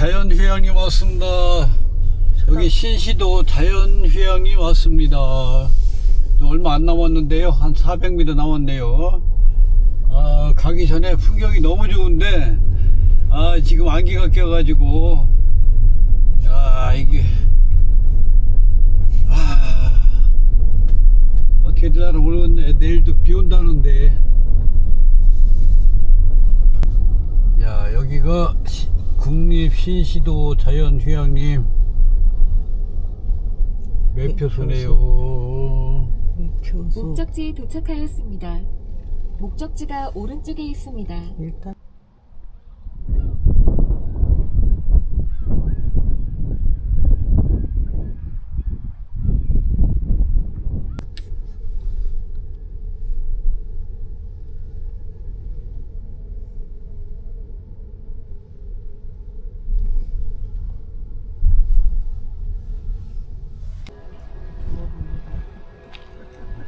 아, 여기 자연휴양림 왔습니다. 여기 신시도 자연휴양림 왔습니다. 또 얼마 안 남았는데요. 한 400m 남았네요. 아, 가기 전에 풍경이 너무 좋은데, 아, 지금 안개가 껴가지고, 야, 이게, 아, 어떻게 될나 모르겠네. 내일도 비 온다는데. 야 여기가 시- 국립신시도 자연휴양림 매표소네요 목적지에 도착하였습니다. 목적지가 오른쪽에 있습니다. 일단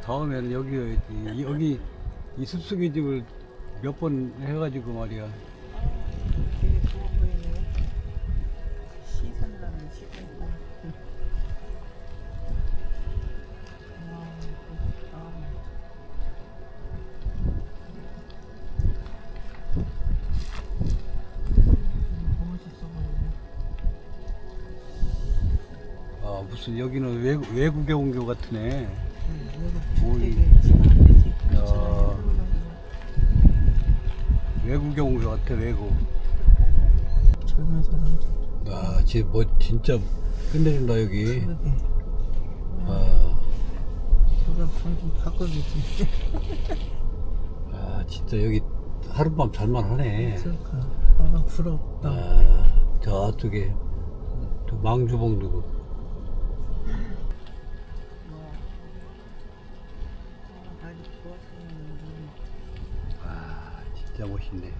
다음에는 여기 여기 여기 이 숲속의 집을 몇 번 해가지고 말이야. 아 무슨 여기는 외국, 외국에 온 것 같으네 거 되게 친한 데지. 야. 외국에 온것 같아 외국 젊은 사람들. 아 진짜 뭐 진짜 끝내준다 여기 그러게. 아, 저런 방좀 바꿔주지. 아 진짜 여기 하룻밤 잘만 하네 그러니까. 아, 부럽다. 아, 저쪽에 또 망주봉도 진짜 멋있네.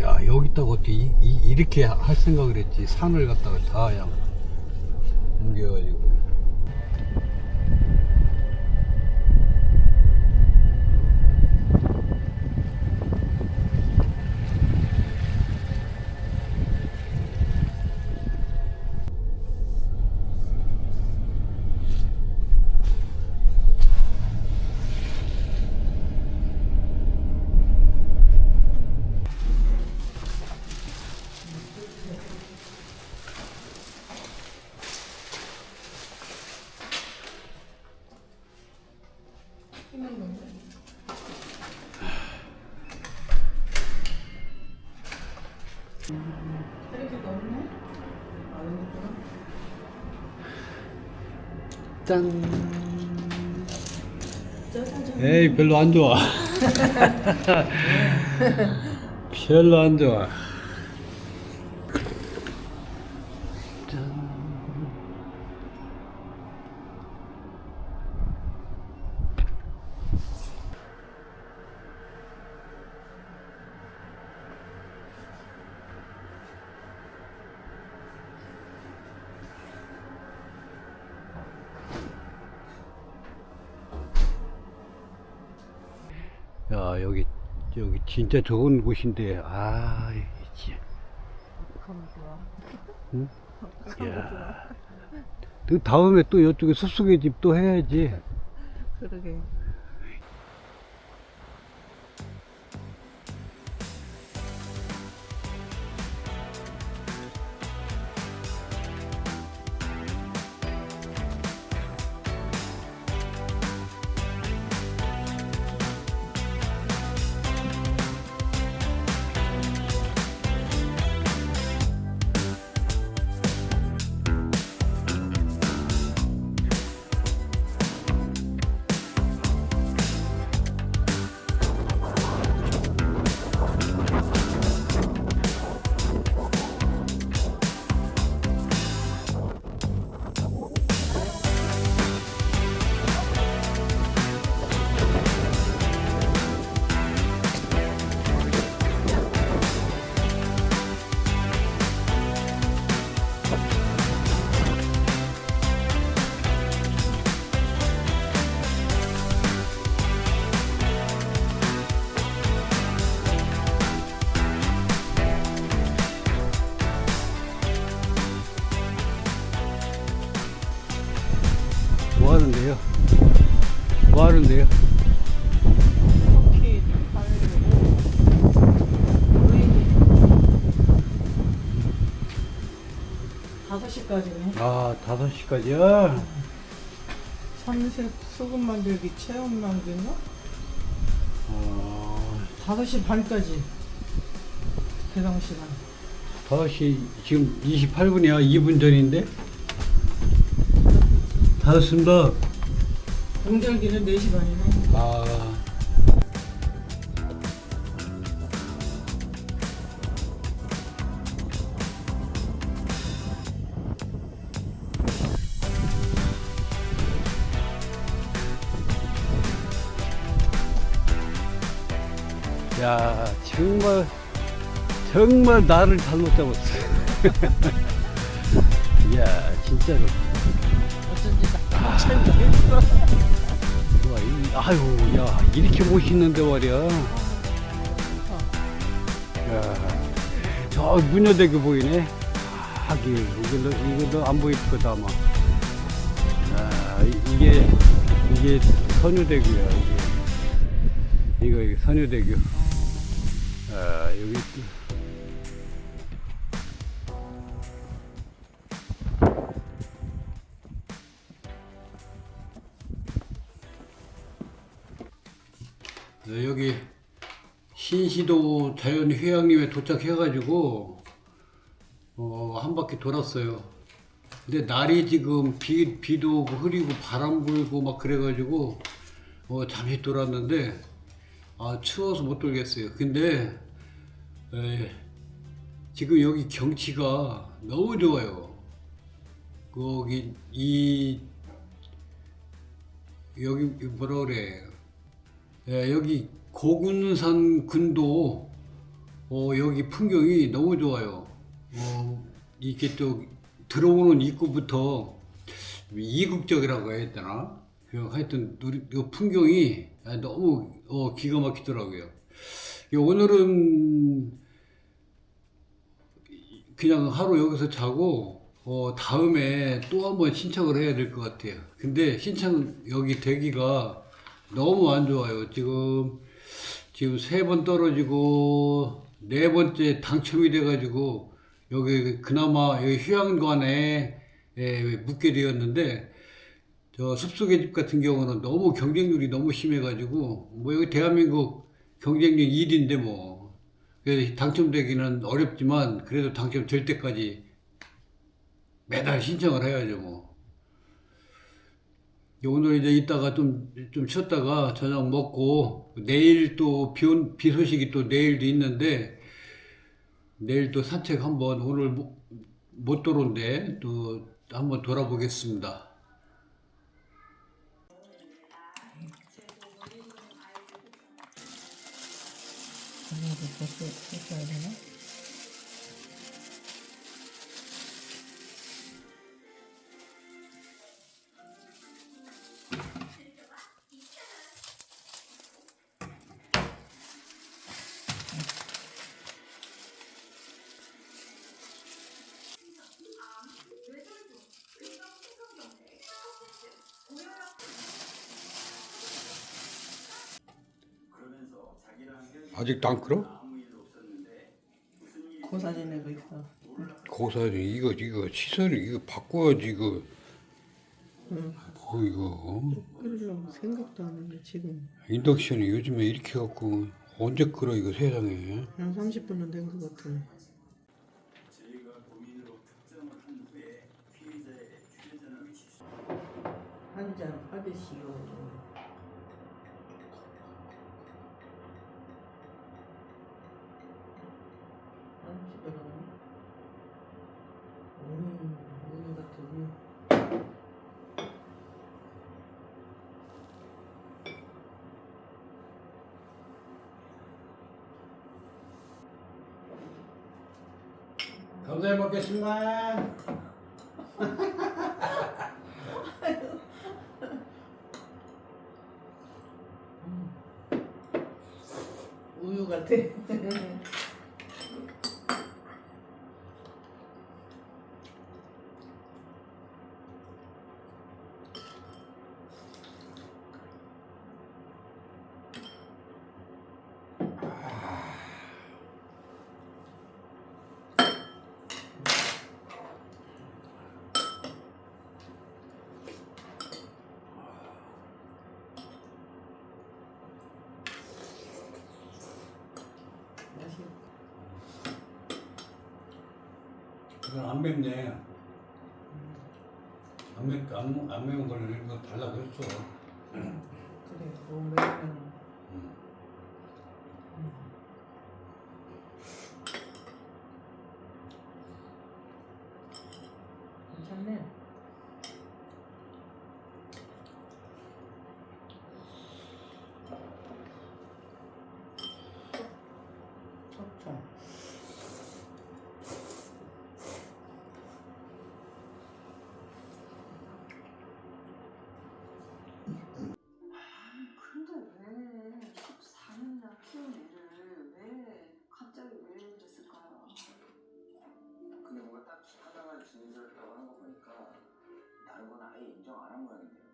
야 여기다가 어떻게 이, 이, 이 렇게 할 생각을 했지 산을 갖다가 다 그냥 옮겨가지고 짠. 에이 별로 안 좋아. 별로 안 좋아 짠 야 여기 여기 진짜 좋은 곳인데 아 좋아. 응? 야. 그 다음에 또 이쪽에 숲속의 집또 해야지 그러게. 하시는데요? 뭐 하는데요? 의인이 5시까지네 아, 5시까지야? 삼색 소금 만들기 체험 만드나? 어, 5시 반까지 개당 시간 5시, 지금 28분이야. 2분 전인데? 다 됐습니다. 공절기는 4시 반이네 아. 야, 정말, 정말 나를 잘못 잡았어. 야, 진짜로. 어쩐지 나 좋아. 이- 아유, 야, 이렇게 멋있는데 말이야. 야, 저 문여대교 보이네. 하긴, 이걸로, 이걸로 안 보일 거다, 아마. 야, 이- 이게, 이게 선유대교야, 이게. 이거, 이거 선유대교. 아, 여기 여기 신시도 자연휴양림에 도착해가지고 어, 한 바퀴 돌았어요. 근데 날이 지금 비, 비도 오고 흐리고 바람 불고 막 그래가지고 어, 잠시 돌았는데 아 추워서 못 돌겠어요. 근데 에, 지금 여기 경치가 너무 좋아요. 거기 이 여기 뭐라 그래 예, 여기 고군산 근도 어, 여기 풍경이 너무 좋아요. 어, 이렇게 또 들어오는 입구부터 이국적이라고 해야 되나? 그 하여튼 우리 그 풍경이 너무 어, 기가 막히더라고요. 예, 오늘은 그냥 하루 여기서 자고 어, 다음에 또 한번 신청을 해야 될 것 같아요. 근데 신청 여기 되기가 너무 안 좋아요. 지금 지금 세 번 떨어지고 네 번째 당첨이 돼가지고 여기 그나마 여기 휴양관에 에, 묵게 되었는데 저 숲속의 집 같은 경우는 너무 경쟁률이 너무 심해가지고 뭐 여기 대한민국 경쟁률 1위인데 뭐 그래서 당첨되기는 어렵지만 그래도 당첨될 때까지 매달 신청을 해야죠 뭐. 오늘 이제 이따가 좀, 좀 쉬었다가 저녁 먹고 내일 또 비, 온- 비 소식이 또 내일도 있는데 내일 또 산책 한번 오늘 못, 못 돌은데 또 한번 돌아보겠습니다. 저녁에 벌써 했어야 되나? 아직도 안 끌어? 고사진에도 있어. 고사리 이거 이거 시설이 이거 바꿔야지 이거. 뭐 이거 끓이려고 생각도 안 했는데 지금. 인덕션이 요즘에 이렇게 갖고 언제 끌어 이거 세상에? 한 30분은 된 것 같아 한잔 받으시오 감사히 먹겠습니다. 우유 같아. 그건 안 맵네. 안 맵, 안, 안 매운 이거 달라고 했어. 그래 너무 매 진술했다고 하는 거 보니까 다른 건 아예 인정 안 한 모양인데요.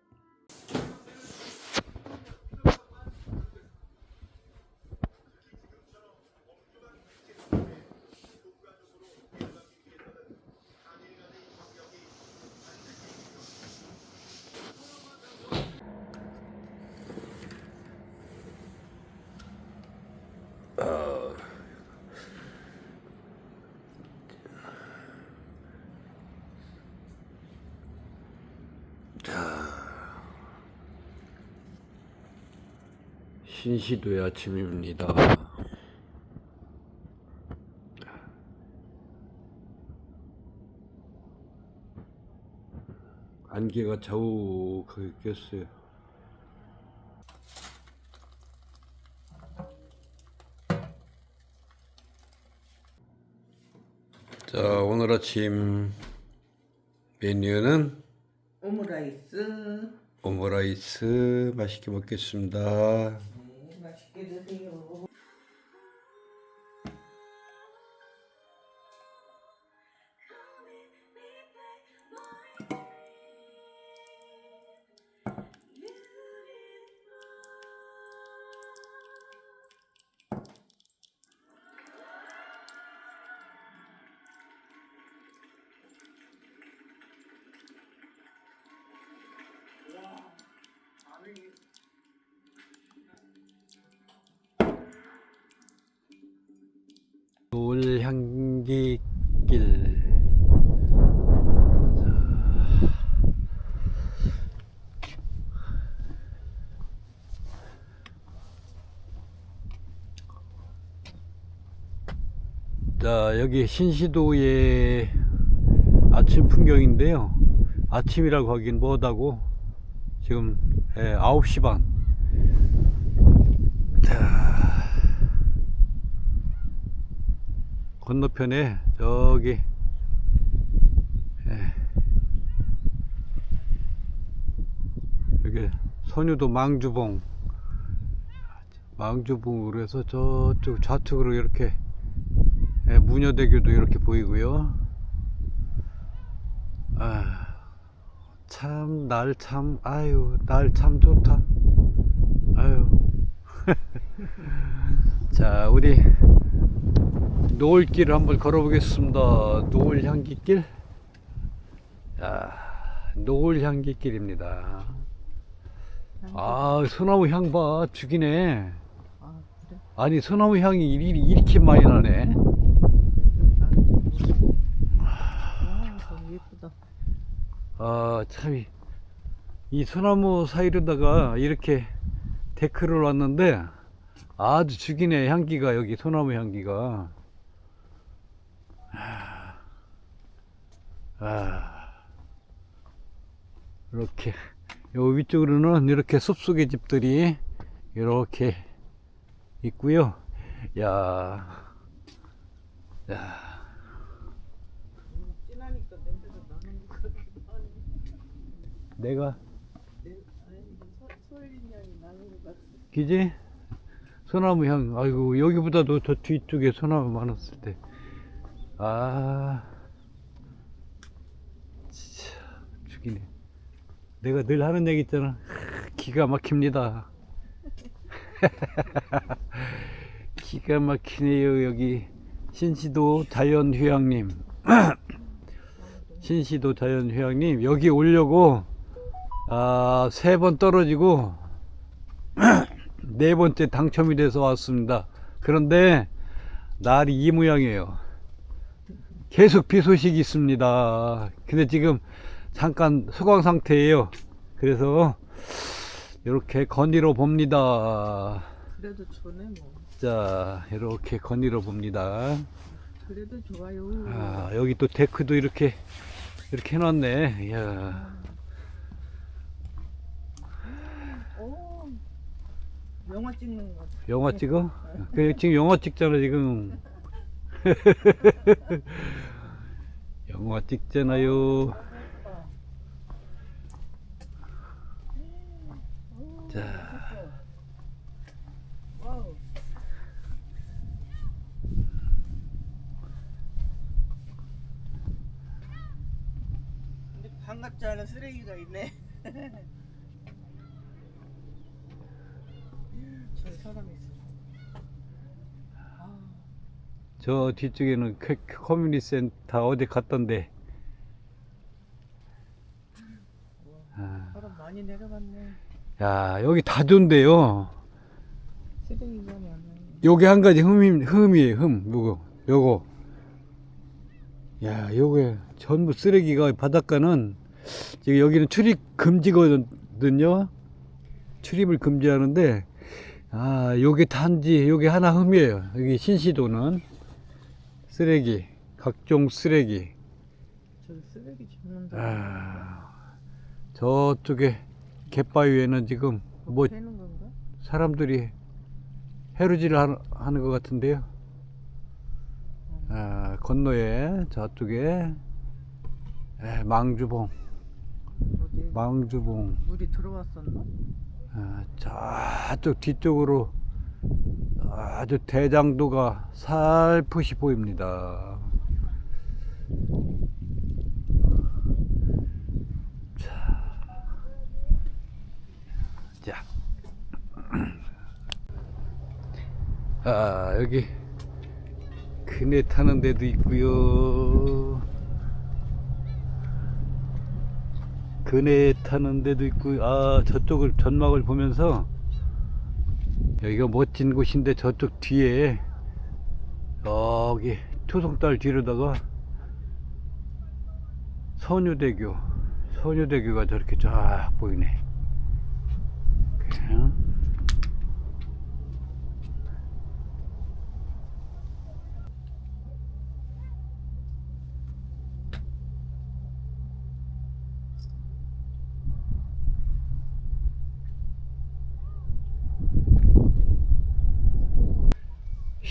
신시도의 아침입니다. 안개가 자욱하게 꼈어요. 자, 오늘 아침 메뉴는 오므라이스. 오므라이스 맛있게 먹겠습니다. 노을향기길. 자 여기 신시도의 아침 풍경인데요. 아침이라고 하긴 뭐하다고 지금 예, 9시 반. 자, 건너편에 저기 예, 여기 선유도 망주봉. 망주봉으로 해서 저쪽 좌측으로 이렇게 예, 무녀대교도 이렇게 보이고요. 아, 참 날 참 아유 날 참 좋다 아유 자 우리 노을길을 한번 걸어보겠습니다. 노을향기길. 자, 노을향기길입니다. 아, 소나무 향 봐. 죽이네. 아? 아니, 소나무 향이 이렇게 많이 나네. 아 너무 예쁘다. 아, 참. 이- 이 소나무 사이로다가 이렇게 데크를 놨는데 아주 죽이네. 향기가 여기 소나무 향기가. 아, 이렇게 요 위쪽으로는 이렇게 숲속의 집들이 이렇게 있고요. 야, 야, 진하니까 냄새가 나는 것 같기도 하네. 내가 네. 기지 소나무 향. 아이고 여기보다도 저 뒤쪽에 소나무 많았을 때. 아, 진짜 죽이네. 내가 늘 하는 얘기 있잖아. 기가 막힙니다. 기가 막히네요 여기 신시도 자연휴양림. 신시도 자연휴양림 여기 오려고 아, 세 번 떨어지고 네 번째 당첨이 돼서 왔습니다. 그런데 날이 이 모양이에요. 계속 비 소식이 있습니다. 근데 지금 잠깐 소강 상태예요. 그래서 이렇게 건의로 봅니다. 그래도 좋네 뭐. 자, 이렇게 건의로 봅니다. 그래도 좋아요. 아, 여기 또 데크도 이렇게 이렇게 해놨네. 이야. 오, 영화 찍는 거. 영화 찍어? 그 지금 영화 찍잖아 지금. 영화 찍잖아요. 자. 근데 반갑지 않은 쓰레기가 있네. 저기 사람 있어. 아, 저 뒤쪽에는 커- 커뮤니티 센터 어디 갔던데. 아, 사람 많이 내려갔네. 야, 여기 다 좋은데요. 쓰레기가 많아. 요게 한 가지 흠이, 흠이에요, 흠. 요거, 요거. 야, 요게 전부 쓰레기가 바닷가는 지금 여기는 출입 금지거든요. 출입을 금지하는데, 아, 요게 단지, 요게 하나 흠이에요. 여기 신시도는 쓰레기, 각종 쓰레기. 저기 쓰레기 줍는다. 아, 저쪽에 갯바위에는 지금 뭐? 사람들이 해루질을 하는- 것 같은데요. 아, 건너에 저쪽에 에, 망주봉, 어디 망주봉. 물이 들어왔었나? 아, 저쪽 뒤쪽으로 아주 대장도가 살풋이 보입니다. 자, 자. 아, 여기 그네 타는 데도 있고요. 그네 타는 데도 있고 아 저쪽을 전막을 보면서 여기가 멋진 곳인데 저쪽 뒤에 여기 초송달 뒤로다가 선유대교 선유대교가 저렇게 쫙 보이네 그냥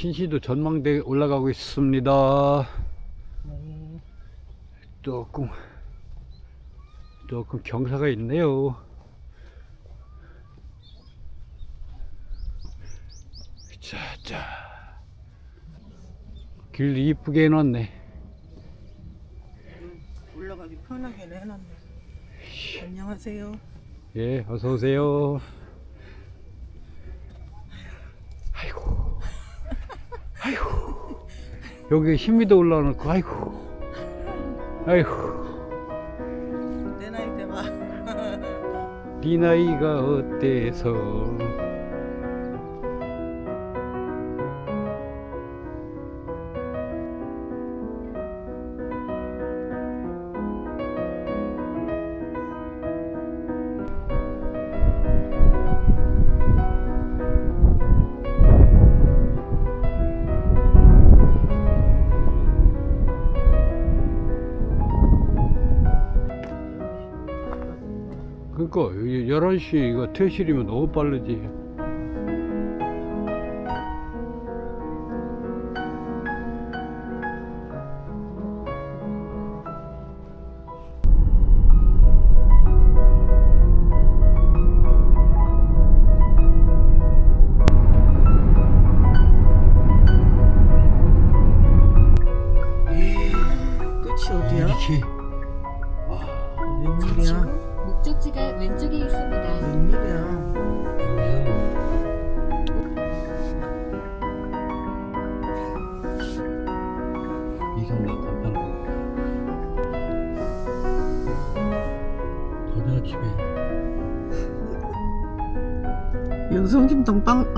신시도 전망대 올라가고 있습니다. 네. 조금 조금 경사가 있네요. 자, 자. 길 이쁘게 해놨네. 올라가기 편하게 해놨네. 안녕하세요. 예, 어서 오세요. 아이고, 아이고, 여기 힘미도 올라놓고, 아이고, 아이고, 내 나이 대봐. 네 나이가 어때서? 그러니까 11시 이거 퇴실이면 너무 빠르지.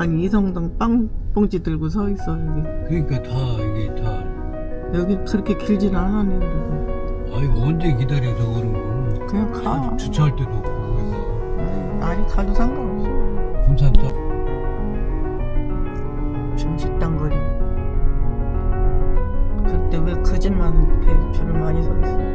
아니 이성당 빵 봉지 들고 서 있어 여기. 그러니까 다 이게 다 여기 그렇게 길진 않았는데 아이고 언제 기다려 저거는 그냥 가. 주차할 데도 없고 여기가 아이, 날이 가도 상관없어. 금산점 중식당 거리. 그때 왜 그 집만 이렇게 줄을 많이 서 있어?